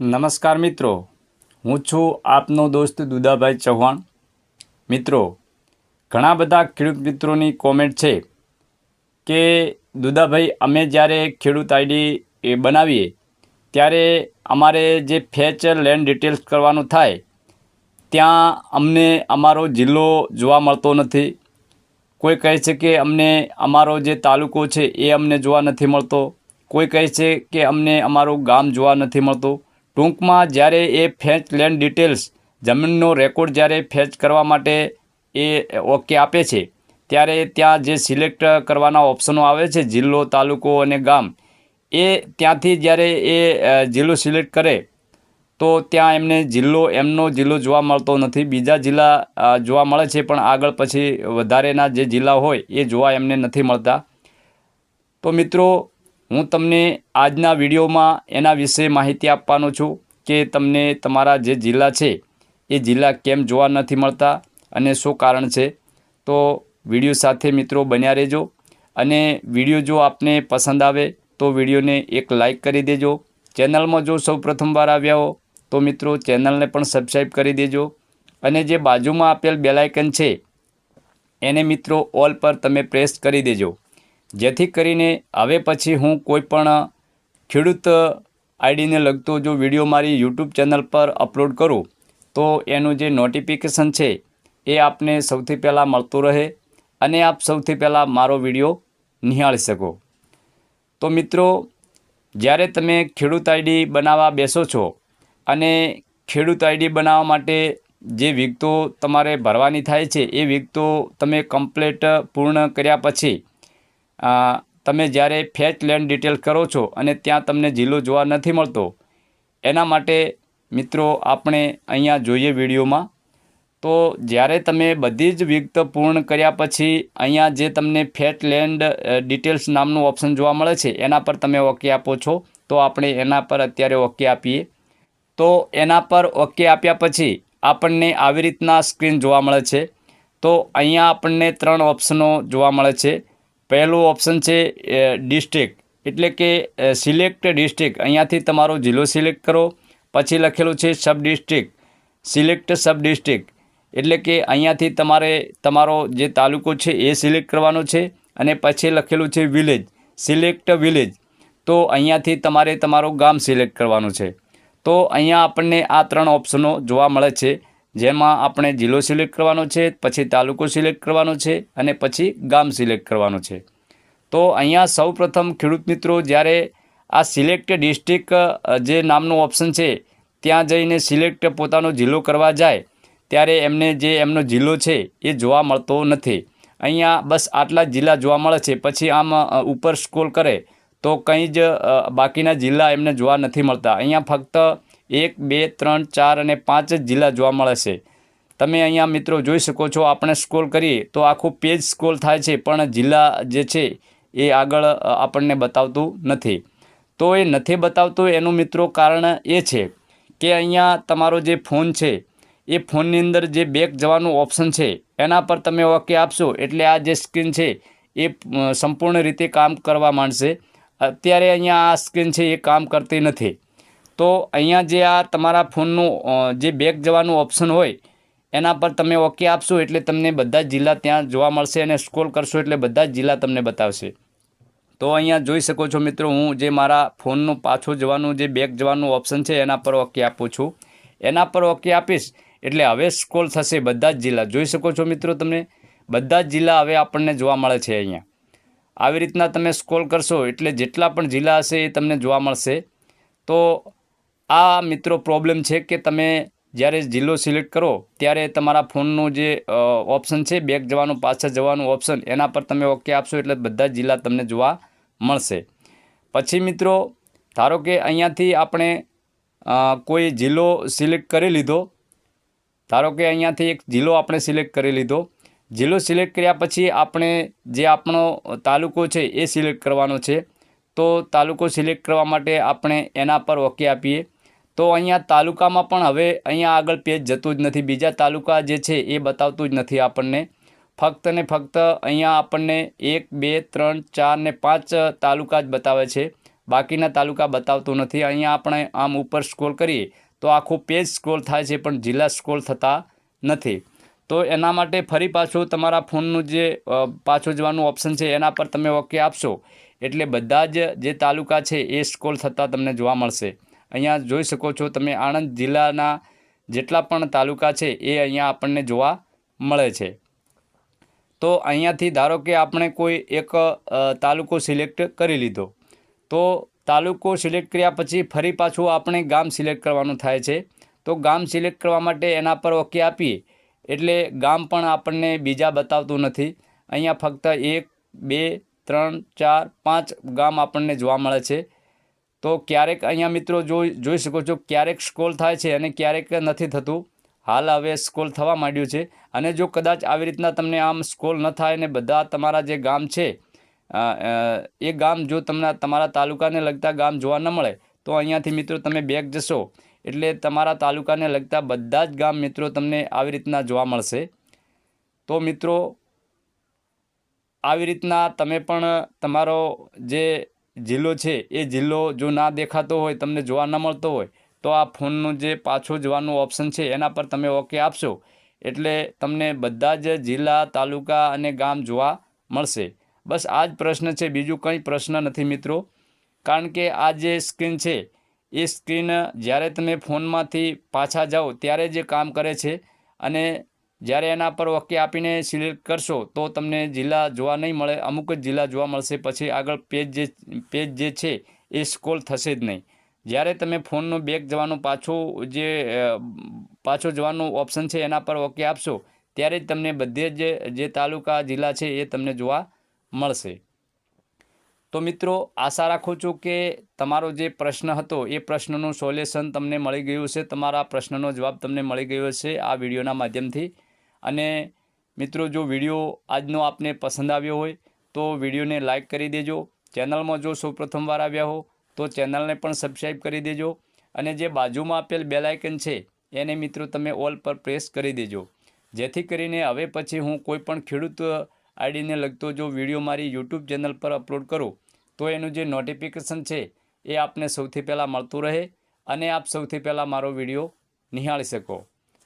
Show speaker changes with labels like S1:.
S1: નમસ્કાર મિત્રો. હું છું આપનો દોસ્ત દુદાભાઈ ચૌહાણ. મિત્રો, ઘણા બધા ખેડૂત મિત્રોની કોમેન્ટ છે કે, દુદાભાઈ, અમે જ્યારે ખેડૂત આઈડી એ બનાવીએ, ત્યારે અમારે જે ફેચ લેન્ડ ડિટેલ્સ કરવાનું થાય, ત્યાં અમને અમારો જિલ્લો જોવા મળતો નથી. કોઈ કહે છે કે અમને અમારો જે તાલુકો છે એ અમને જોવા નથી મળતો. કોઈ કહે છે કે અમને અમારું ગામ જોવા નથી મળતું. ટૂંકમાં જ્યારે એ ફેચ લેન્ડ ડિટેલ્સ જમીનનો રેકોર્ડ જ્યારે ફેચ કરવા માટે એ ઓકે આપે છે, ત્યારે ત્યાં જે સિલેક્ટ કરવાના ઓપ્શનો આવે છે, જિલ્લો, તાલુકો અને ગામ, એ ત્યાંથી જ્યારે એ જિલ્લો સિલેક્ટ કરે, તો ત્યાં એમને જિલ્લો, એમનો જિલ્લો જોવા મળતો નથી. બીજા જિલ્લા જોવા મળે છે, પણ આગળ પછી વધારેના જે જિલ્લા હોય એ જોવા એમને નથી મળતા. તો મિત્રો હું તમને આજના વિડીયોમાં એના વિશે માહિતી આપવાનો છું કે તમને તમારા જે જિલ્લા છે, એ જિલ્લા કેમ જોવા નથી મળતા અને શું કારણ છે. તો વીડિયો સાથે મિત્રો બન્યા રહેજો અને વીડિયો જો આપને પસંદ આવે તો વિડીયોને એક લાઈક કરી દેજો. ચેનલમાં જો સૌ પ્રથમવાર આવ્યા હો તો મિત્રો ચેનલને પણ સબસ્ક્રાઈબ કરી દેજો અને જે બાજુમાં આપેલ બેલાઇકન છે, એને મિત્રો ઓલ પર તમે પ્રેસ કરી દેજો. જેથી કરીને હવે પછી હું કોઈપણ ખેડૂત આઈડીને લગતો જો વીડિયો મારી યુટ્યુબ ચેનલ પર અપલોડ કરું, તો એનું જે નોટિફિકેશન છે એ આપને સૌથી પહેલાં મળતું રહે અને આપ સૌથી પહેલાં મારો વીડિયો નિહાળી શકો. તો મિત્રો, જ્યારે તમે ખેડૂત આઈડી બનાવવા બેસો છો અને ખેડૂત આઈડી બનાવવા માટે જે વિગતો તમારે ભરવાની થાય છે, એ વિગતો તમે કમ્પ્લેટ પૂર્ણ કર્યા પછી તમે જ્યારે ફેચ લેન્ડ ડિટેલ કરો છો અને ત્યાં તમને જિલ્લો જોવા નથી મળતો, એના માટે મિત્રો આપણે અહીંયા જોઈએ વિડીયોમાં. તો જ્યારે તમે બધી જ વિગત પૂર્ણ કર્યા પછી અહીંયા જે તમને ફેટ લેન્ડ ડિટેલ્સ નામનું ઓપ્શન જોવા મળે છે, એના પર તમે ઓકે આપો છો, તો આપણે એના પર અત્યારે ઓકે આપીએ. તો એના પર ઓકે આપ્યા પછી આપણને આવી રીતના સ્ક્રીન જોવા મળે છે. તો અહીંયા આપણને ત્રણ ઓપ્શનો જોવા મળે છે. પહેલું ઓપ્શન છે ડિસ્ટ્રિક્ટ એટલે કે સિલેક્ટ ડિસ્ટ્રિક્ટ અહીંયાથી તમારો જિલ્લો સિલેક્ટ કરો. પછી લખેલું છે sub district select sub district એટલે કે અહીંયાથી તમારે, તમારો જે તાલુકો છે એ સિલેક્ટ કરવાનો છે. અને પછી લખેલું છે વિલેજ સિલેક્ટ વિલેજ તો અહીંયાથી તમારે તમારું ગામ સિલેક્ટ કરવાનું છે. તો અહીંયા આપણને આ ત્રણ ઓપ્શનો જોવા મળે છે. જેમાં આપણે જિલ્લો સિલેક્ટ કરવાનો છે, પછી તાલુકો સિલેક્ટ કરવાનો છે અને પછી ગામ સિલેક્ટ કરવાનો છે. તો અહીંયા સૌપ્રથમ ખેડૂત મિત્રો, જ્યારે આ સિલેક્ટ ડિસ્ટ્રિક્ટ જે નામનું ઓપ્શન છે, ત્યાં જઈને સિલેક્ટ પોતાનો જિલ્લો કરવા જાય, ત્યારે એમને જે એમનો જિલ્લો છે એ જોવા મળતો નથી. અહીંયા બસ આટલા જિલ્લા જોવા મળે છે. પછી આમ ઉપર સ્ક્રોલ કરે તો કંઈ જ બાકીના જિલ્લા એમને જોવા નથી મળતા. અહીંયા ફક્ત એક, બે, ત્રણ, ચાર અને પાંચ જ જિલ્લા જોવા મળે છે. તમે અહીંયા મિત્રો જોઈ શકો છો, આપણે સ્ક્રોલ કરીએ તો આખું પેજ સ્ક્રોલ થાય છે, પણ જિલ્લા જે છે એ આગળ આપણને બતાવતું નથી. તો એ નથી બતાવતું એનું મિત્રો કારણ એ છે કે અહીંયા તમારો જે ફોન છે, એ ફોનની અંદર જે બેક જવાનું ઓપ્શન છે, એના પર તમે ઓકે આપશો, એટલે આ જે સ્ક્રીન છે એ સંપૂર્ણ રીતે કામ કરવા માંડશે. અત્યારે અહીંયા આ સ્ક્રીન છે એ કામ કરતી નથી. તો અહીંયા જે આ તમારા ફોનનું જે બેક જવાનું ઓપ્શન હોય, એના પર તમે ઓકે આપશો એટલે તમને બધા જિલ્લા ત્યાં જોવા મળશે અને સ્ક્રોલ કરશો એટલે બધા જિલ્લા તમને બતાવશે. તો અહીંયા જોઈ શકો છો મિત્રો, હું જે મારા ફોનનું પાછું જવાનું, જે બેક જવાનું ઓપ્શન છે, એના પર ઓકે આપું છું. એના પર ઓકે આપીશ એટલે હવે સ્ક્રોલ થશે બધા જ જિલ્લા. જોઈ શકો છો મિત્રો તમને બધા જ જિલ્લા હવે આપણને જોવા મળે છે અહીંયા. આવી રીતના તમે સ્ક્રોલ કરશો એટલે જેટલા પણ જિલ્લા હશે એ તમને જોવા મળશે. તો આ મિત્રો પ્રોબ્લેમ છે કે તમે જ્યારે જિલ્લો સિલેક્ટ કરો, ત્યારે તમારા ફોનનું જે ઓપ્શન છે બેક જવાનું, પાછળ જવાનું ઓપ્શન એના પર તમે ઓકે આપશો એટલે બધા જિલ્લા તમને જોવા મળશે. પછી મિત્રો, ધારો કે અહીંયાથી આપણે કોઈ જિલ્લો સિલેક્ટ કરી લીધો, ધારો કે અહીંયાથી એક જિલ્લો આપણે સિલેક્ટ કરી લીધો, જિલ્લો સિલેક્ટ કર્યા પછી આપણે જે આપણો તાલુકો છે એ સિલેક્ટ કરવાનો છે, તો તાલુકો સિલેક્ટ કરવા માટે આપણે એના પર ઓકે આપીએ. તો અહીંયા તાલુકામાં પણ હવે અહીંયા આગળ પેજ જતું જ નથી. બીજા તાલુકા જે છે એ બતાવતું જ નથી આપણને. ફક્ત ને ફક્ત અહીંયા આપણને એક, બે, ત્રણ, ચાર ને પાંચ તાલુકા જ બતાવે છે. બાકીના તાલુકા બતાવતું નથી. અહીંયા આપણે આમ ઉપર સ્ક્રોલ કરીએ તો આખો પેજ સ્ક્રોલ થાય છે પણ જિલ્લા સ્ક્રોલ થતા નથી. તો એના માટે ફરી પાછું તમારા ફોનનું જે પાછું જવાનું ઓપ્શન છે એના પર તમે ઓકે આપશો. એટલે બધા જ જે તાલુકા છે એ સ્ક્રોલ થતાં તમને જોવા મળશે. અહીંયા જોઈ શકો છો તમે આણંદ જિલ્લાના જેટલા પણ તાલુકા છે એ અહીંયા આપણને જોવા મળે છે. તો અહીંયાથી ધારો કે આપણે કોઈ એક તાલુકો સિલેક્ટ કરી લીધો. તો તાલુકો સિલેક્ટ કર્યા પછી ફરી પાછું આપણે ગામ સિલેક્ટ કરવાનું થાય છે. તો ગામ સિલેક્ટ કરવા માટે એના પર ઓકે આપીએ. એટલે ગામ પણ આપણને બીજા બતાવતું નથી. અહીંયા ફક્ત એક, બે, ત્રણ, ચાર, પાંચ ગામ આપણને જોવા મળે છે. તો ક્યારેક અહીંયા મિત્રો જોઈ જોઈ શકો છો ક્યારેક સ્કોલ થાય છે અને ક્યારેક નથી થતું. હાલ હવે સ્કોલ થવા માંડ્યું છે. અને જો કદાચ આવી રીતના તમને આમ સ્કોલ ન થાય ને બધા તમારા જે ગામ છે એ ગામ જો તમને તમારા તાલુકાને લગતા ગામ જોવા ન મળે, તો અહીંયાથી મિત્રો તમે બેક જશો. એટલે તમારા તાલુકાને લગતા બધા જ ગામ મિત્રો તમને આવી રીતના જોવા મળશે. તો મિત્રો, આવી રીતના તમે પણ તમારો જે જિલ્લો છે, એ જિલ્લો જો ના દેખાતો હોય, તમને જોવા ન મળતો હોય, તો આ ફોનનું જે પાછું જવાનું ઓપ્શન છે, એના પર તમે ઓકે આપશો. એટલે તમને બધા જ જિલ્લા, તાલુકા અને ગામ જોવા મળશે. બસ આ જ પ્રશ્ન છે, બીજું કંઈ પ્રશ્ન નથી મિત્રો. કારણ કે આ જે સ્ક્રીન છે, એ સ્ક્રીન જ્યારે તમે ફોનમાંથી પાછા જાઓ, ત્યારે જે કામ કરે છે અને જ્યારે એના પર ઓકે આપીને સિલેક્ટ કરશો, તો તમને જિલ્લા જોવા નહીં મળે. અમુક જ જિલ્લા જોવા મળશે. પછી આગળ પેજ જે પેજ જે છે, એ સ્કોલ થશે જ નહીં. જ્યારે તમે ફોનનો બેક જવાનું પાછું જે પાછો જવાનું ઓપ્શન છે, એના પર ઓકે આપશો, ત્યારે જ તમને બધે જ જે તાલુકા, જિલ્લા છે, એ તમને જોવા મળશે. તો મિત્રો, આશા રાખું છું કે તમારો જે પ્રશ્ન હતો, એ પ્રશ્નનું સોલ્યુશન તમને મળી ગયું છે તમારા પ્રશ્નનો જવાબ તમને મળી ગયો છે આ વિડીયોના માધ્યમથી. અને મિત્રો, જો વીડિયો આજનો આપને પસંદ આવ્યો હોય, તો વિડીયોને લાઇક કરી દેજો. ચેનલમાં જો સૌ પ્રથમવાર આવ્યા હો, તો ચેનલને પણ સબસ્ક્રાઈબ કરી દેજો અને જે બાજુમાં આપેલ બેલાયકન છે, એને મિત્રો તમે ઓલ પર પ્રેસ કરી દેજો. જેથી કરીને હવે પછી હું કોઈપણ ખેડૂત આઈડીને લગતો જો વીડિયો મારી યુટ્યુબ ચેનલ પર અપલોડ કરું, તો એનું જે નોટિફિકેશન છે, એ આપને સૌથી પહેલાં મળતું રહે અને આપ સૌથી પહેલાં મારો વીડિયો નિહાળી શકો.